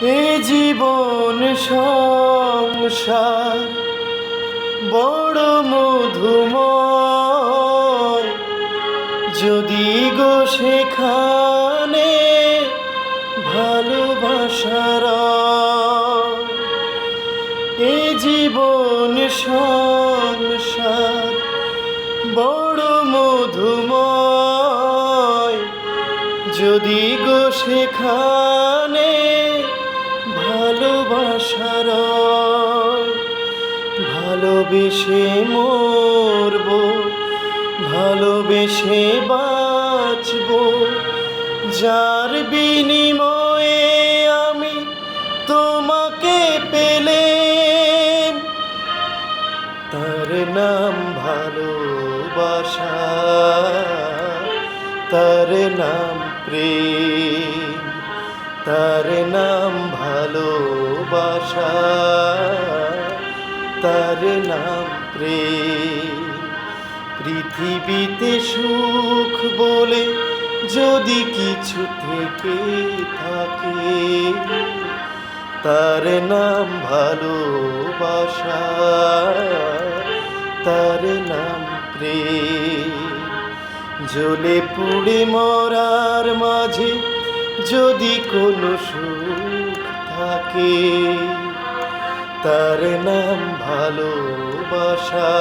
এ জীবন সংসার, বড় মধুময়। যদি গো সেখানে ভালোবাসার এ জীবন সংসার, বড় মধুময়। যদি গো সেখানে ভালোবেসে মরব, ভালোবেসে বাঁচব। যার বিনিময়ে আমি তোমাকে পেলে তার নাম ভালোবাসা, তার নাম প্রেম, তার নাম ভালোবাসা। তার নাম প্রেম। পৃথিবীতে সুখ বলে যদি কিছু থেকে থাকে, তার নাম ভালোবাসা, তার নাম প্রেম। জ্বলে পুড়ে মরার মাঝে যদি কোনো সুখ থাকে তার নাম ভালোবাসা।